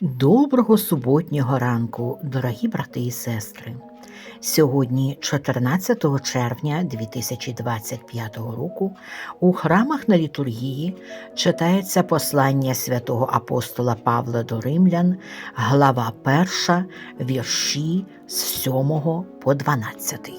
Доброго суботнього ранку, дорогі брати і сестри. Сьогодні, 14 червня 2025 року, у храмах на літургії читається послання святого апостола Павла до Римлян, глава 1, вірші з 7 по 12.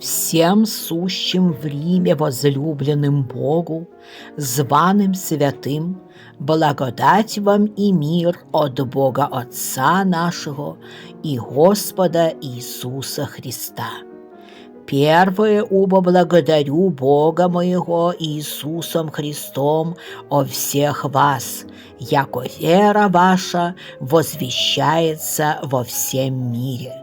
Всем сущим в Риме возлюбленным Богу, званым святым, Благодать вам и мир от Бога Отца нашего и Господа Иисуса Христа. Первое убо благодарю Бога моего Иисусом Христом о всех вас, яко вера ваша возвещается во всем мире.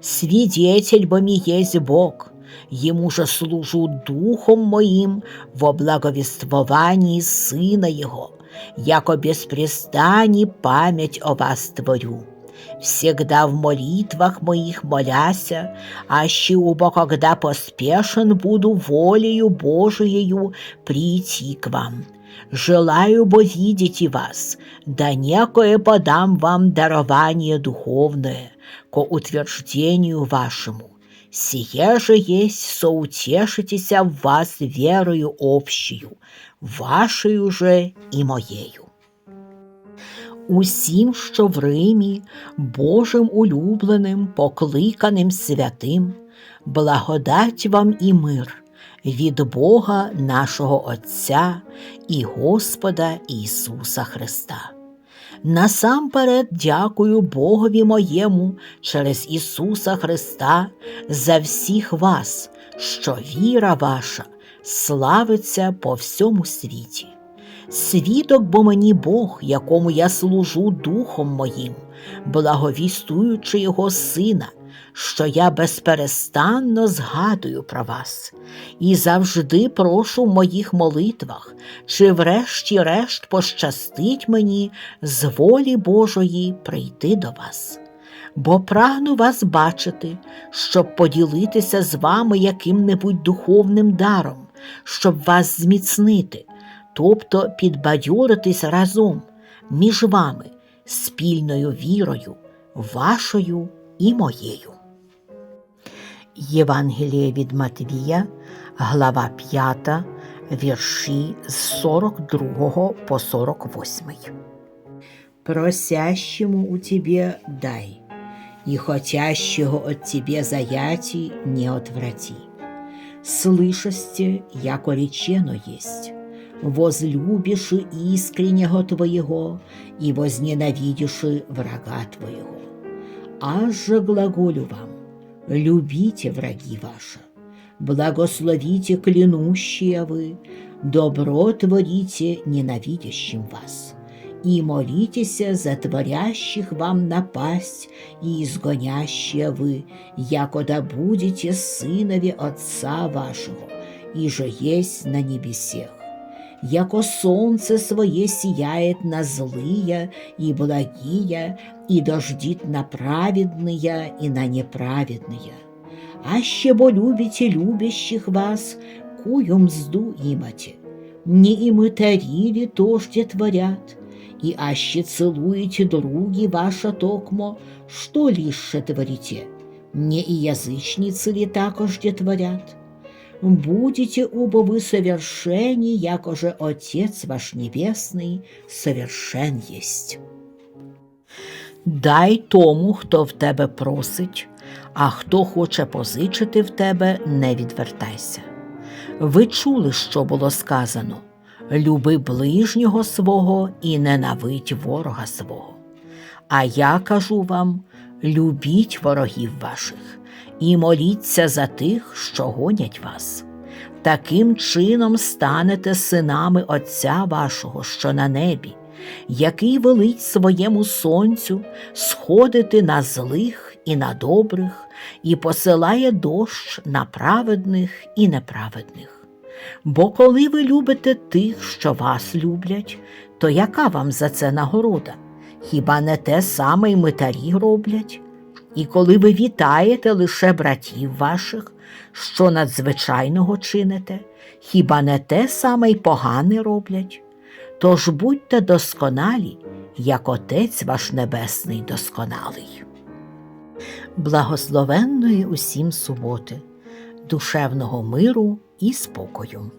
Свидетель бо ми есть Бог, Ему же служу духом моим во благовествовании Сына Его, яко беспрестанни память о вас творю. Всегда в молитвах моих моляся, аще убо когда поспешен буду волею Божиею прийти к вам. Желаю бо видеть и вас, да некое подам вам дарование духовное, ко утверждению вашему. Сие же есть соутешитеся в вас верою общую, вашою же і моєю. Усім, що в Римі, Божим улюбленим, покликаним святим, благодать вам і мир від Бога нашого Отця і Господа Ісуса Христа. Насамперед дякую Богові моєму через Ісуса Христа за всіх вас, що віра ваша славиться по всьому світі. Свідок бо мені Бог, якому я служу духом моїм, благовістуючи Його Сина, що я безперестанно згадую про вас і завжди прошу в моїх молитвах, чи врешті-решт пощастить мені з волі Божої прийти до вас. Бо прагну вас бачити, щоб поділитися з вами яким-небудь духовним даром, щоб вас зміцнити, тобто підбадьоритись разом між вами спільною вірою, вашою і моєю. Євангеліє від Матвія, глава 5, вірші з 42 по 48. Просящему у тебе дай, и хотящего от тебе заяти не отврати. Слышасте, яко речено есть, возлюбишь искреннего твоего и возненавидишь врага твоего. Аж же глаголю вам, любите враги ваши, благословите клянущие вы, добро творите ненавидящим вас, и молитесь за творящих вам напасть и изгонящие вы, якода будете сынови Отца вашего, и же есть на небесех яко солнце свое сияет на злые и благие, и дождит на праведные и на неправедные. Аще бо любите любящих вас, кую мзду имате. Не и мытари ли тожде творят, и аще целуете други ваша токмо, что лишь творите? Не и язычницы ли такожде творят? Будете оба вы совершенни, якоже Отец ваш Небесный совершен єсть. Дай тому, хто в тебе просить, а хто хоче позичити в тебе, не відвертайся. Ви чули, що було сказано люби ближнього свого і ненавидь ворога свого. А я кажу вам любіть ворогів ваших і моліться за тих, що гонять вас. Таким чином станете синами Отця вашого, що на небі, який велить своєму сонцю сходити на злих і на добрих, і посилає дощ на праведних і неправедних. Бо коли ви любите тих, що вас люблять, то яка вам за це нагорода? Хіба не те саме й митарі роблять? І коли ви вітаєте лише братів ваших, що надзвичайного чините, хіба не те саме й погане роблять? Тож будьте досконалі, як Отець ваш Небесний досконалий. Благословенної усім суботи, душевного миру і спокою.